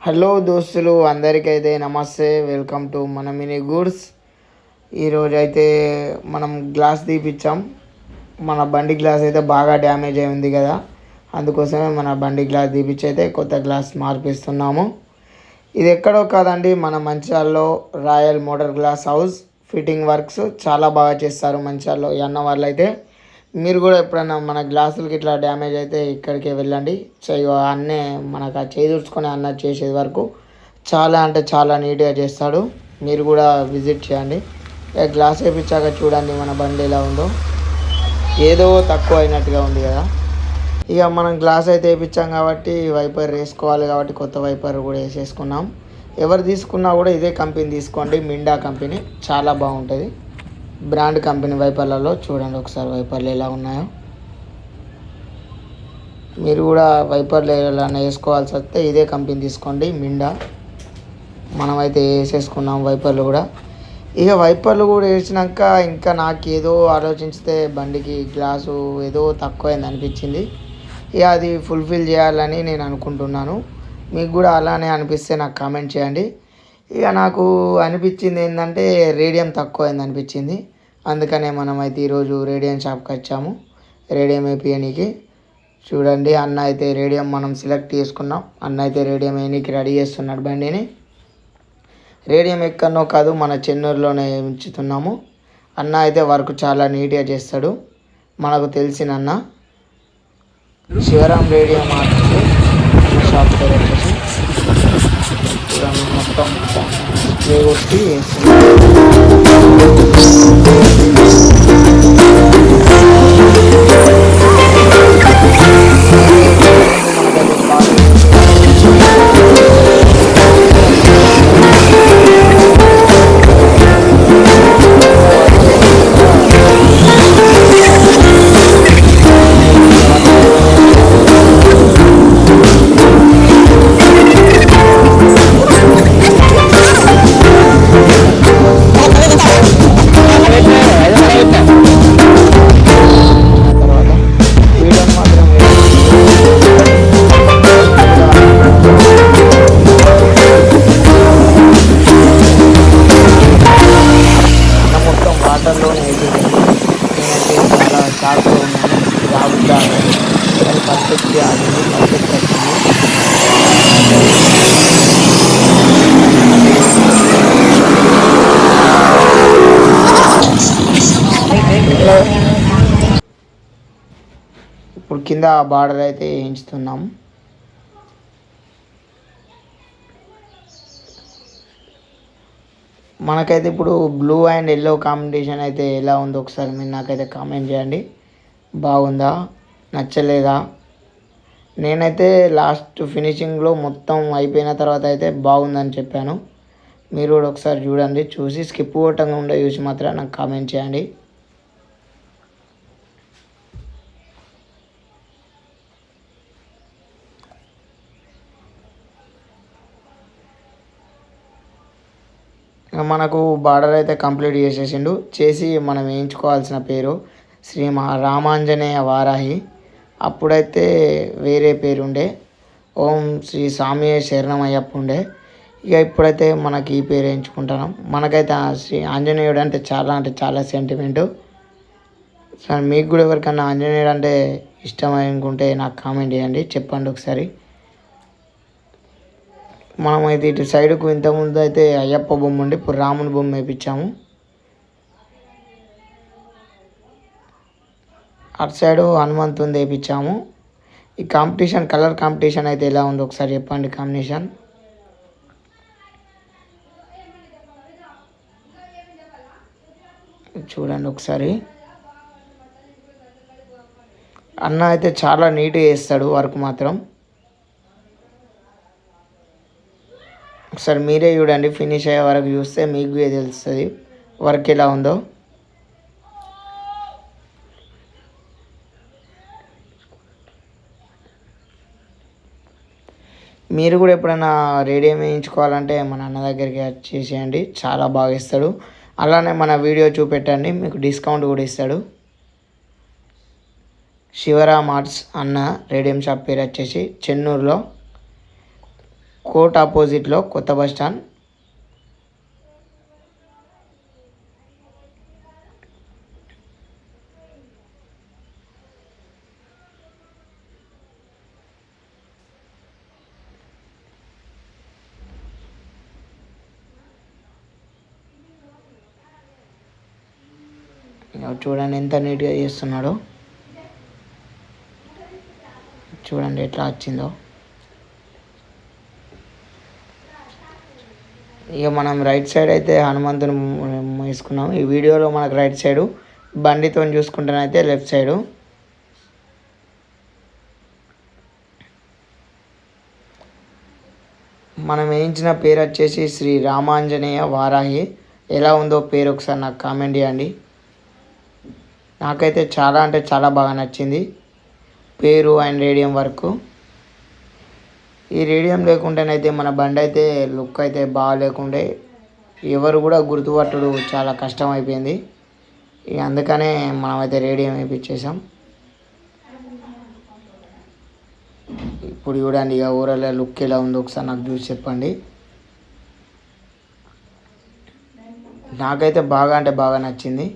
Hello దోస్తులు అందరికైతే నమస్తే. వెల్కమ్ టు మన మినీ గూడ్స్. ఈరోజు అయితే మనం గ్లాస్ తీపిచ్చాం. మన బండి గ్లాస్ అయితే బాగా డ్యామేజ్ అయి ఉంది కదా. అందుకోసమే మన బండి గ్లాస్ తీపిచ్చి అయితే కొత్త గ్లాస్ మార్పిస్తున్నాము. ఇది ఎక్కడో కాదండి మన మంచాల్లో royal motor glass house. Fitting works చాలా బాగా చేస్తారు మంచాల్లో ఈ అన్న వాళ్ళు అయితే మీరు కూడా ఎప్పుడైనా మన గ్లాసులకి ఇట్లా డ్యామేజ్ అయితే ఇక్కడికి వెళ్ళండి. చెయ్యి అన్నే మనకు ఆ చేదూర్చుకొని అన్న చేసేది వరకు చాలా అంటే చాలా నీట్గా చేస్తాడు. మీరు కూడా విజిట్ చేయండి. ఇక గ్లాస్ వేపించాక చూడండి మన బండి ఎలా ఉందో. ఏదో తక్కువ అయినట్టుగా ఉంది కదా. ఇక మనం గ్లాస్ అయితే వేయించాం కాబట్టి వైపర్ వేసుకోవాలి కాబట్టి కొత్త వైపర్ కూడా వేసేసుకున్నాం. ఎవరు తీసుకున్నా కూడా ఇదే కంపెనీ తీసుకోండి. మిండా కంపెనీ. చాలా బాగుంటుంది. బ్రాండ్ కంపెనీ వైపర్లలో చూడండి ఒకసారి వైపర్లు ఎలా ఉన్నాయో. మీరు కూడా వైపర్లు ఎలా వేసుకోవాల్సి వస్తే ఇదే కంపెనీ తీసుకోండి మిండా. మనమైతే వేసేసుకున్నాం వైపర్లు కూడా. ఇక వైపర్లు కూడా వేసినాక ఇంకా నాకు ఏదో ఆలోచిస్తే బండికి గ్లాసు ఏదో తక్కువైంది అనిపించింది. ఇక అది ఫుల్ఫిల్ చేయాలని నేను అనుకుంటున్నాను. మీకు కూడా అలానే అనిపిస్తే నాకు కామెంట్ చేయండి. ఇక నాకు అనిపించింది ఏంటంటే రేడియం తక్కువైంది అనిపించింది. అందుకనే మనం అయితే ఈరోజు రేడియం షాప్కి వచ్చాము. రేడియం వేపియనికి చూడండి అన్న అయితే రేడియం మనం సెలెక్ట్ చేసుకున్నాం. అన్న అయితే రేడియం వేయనీకి రెడీ చేస్తున్నాడు బండిని. రేడియం ఎక్కడనో కాదు మన చెన్నూరులోనే ఉంచుతున్నాము. అన్న అయితే వర్క్ చాలా నీట్గా చేస్తాడు. మనకు తెలిసిన అన్న. శివరాం రేడియం షాప్ పేరు వచ్చేసి. చూడండి. మొత్తం స్ప్రే కొట్టి చాలా షాక్లో ఉన్నాను అది ఆడింది పర్ఫెక్ట్ వచ్చింది ఇప్పుడు కింద బార్డర్ అయితే వేయించుతున్నాం మనకైతే ఇప్పుడు బ్లూ అండ్ ఎల్లో కాంబినేషన్ అయితే ఎలా ఉందో ఒకసారి మీరు నాకైతే కామెంట్ చేయండి. బాగుందా? నచ్చలేదా? నేనైతే లాస్ట్ ఫినిషింగ్లో మొత్తం అయిపోయిన తర్వాత అయితే బాగుందని చెప్పాను. మీరు కూడా ఒకసారి చూడండి. చూసి స్కిప్ కొట్టంగా ఉండే చూసి మాత్రం నాకు కామెంట్ చేయండి. మనకు బార్డర్ అయితే కంప్లీట్ చేసేసిండు. చేసి మనం వేయించుకోవాల్సిన పేరు శ్రీ మహా రామాంజనేయ వారాహి. అప్పుడైతే వేరే పేరు ఉండే ఓం శ్రీ స్వామి శరణమయ్యప్ప ఉండే ఇక ఇప్పుడైతే మనకి ఈ పేరు వేయించుకుంటున్నాం మనకైతే ఆ శ్రీ ఆంజనేయుడు అంటే చాలా అంటే చాలా సెంటిమెంటు సార్ మీకు కూడా ఎవరికన్నా ఆంజనేయుడు అంటే ఇష్టం అనుకుంటే నాకు కామెంట్ చేయండి. చెప్పండి ఒకసారి. మనం అయితే ఇటు సైడ్కు ఇంతకుముందు అయితే అయ్యప్ప బొమ్మ ఉండి ఇప్పుడు రాముని బొమ్మ వేయించాము అటు సైడు హనుమంతుని వేయించాము ఈ కాంపిటీషన్ కలర్ కాంపిటీషన్ అయితే ఎలా ఉందో ఒకసారి చెప్పండి కాంబినేషన్. చూడండి ఒకసారి. అన్న అయితే చాలా నీట్గా చేస్తాడు వర్క్ మాత్రం. ఒకసారి మీరే చూడండి ఫినిష్ అయ్యే వరకు చూస్తే మీకు తెలుస్తుంది వర్క్ ఎలా ఉందో. మీరు కూడా ఎప్పుడైనా రేడియం వేయించుకోవాలంటే మన అన్న దగ్గరికి వచ్చేసేయండి చాలా బాగా ఇస్తాడు. అలానే మన వీడియో చూపెట్టండి మీకు డిస్కౌంట్ కూడా ఇస్తాడు. శివరామ్ ఆర్ట్స్ అన్న రేడియం షాప్ పేరు వచ్చేసి చెన్నూరులో. కోర్ట్ ఆపోజిట్లో కొత్త బస్ స్టాండ్. చూడండి ఎంత నీట్గా చేస్తున్నాడో. చూడండి ఎట్లా వచ్చిందో. ఇక మనం రైట్ సైడ్ అయితే హనుమంతుని వేసుకున్నాం ఈ వీడియోలో మనకు రైట్ సైడు బండితో చూసుకుంటేనైతే లెఫ్ట్ సైడు మనం వేయించిన పేరు వచ్చేసి శ్రీ రామాంజనేయ వారాహి. ఎలా ఉందో పేరు ఒకసారి నాకు కామెంట్ చేయండి. నాకైతే చాలా అంటే చాలా బాగా నచ్చింది. పేరు అండ్ రేడియం వర్క్. ఈ రేడియం లేకుండానైతే మన బండి అయితే లుక్ అయితే బాగాలేకుండే. ఎవరు కూడా గుర్తుపట్టడు చాలా కష్టం అయిపోయింది ఇక అందుకనే మనమైతే రేడియం వేయించేసాం ఇప్పుడు చూడండి ఇక ఊరలో లుక్ ఎలా ఉందో ఒకసారి నాకు చూసి చెప్పండి. నాకైతే బాగా అంటే బాగా నచ్చింది.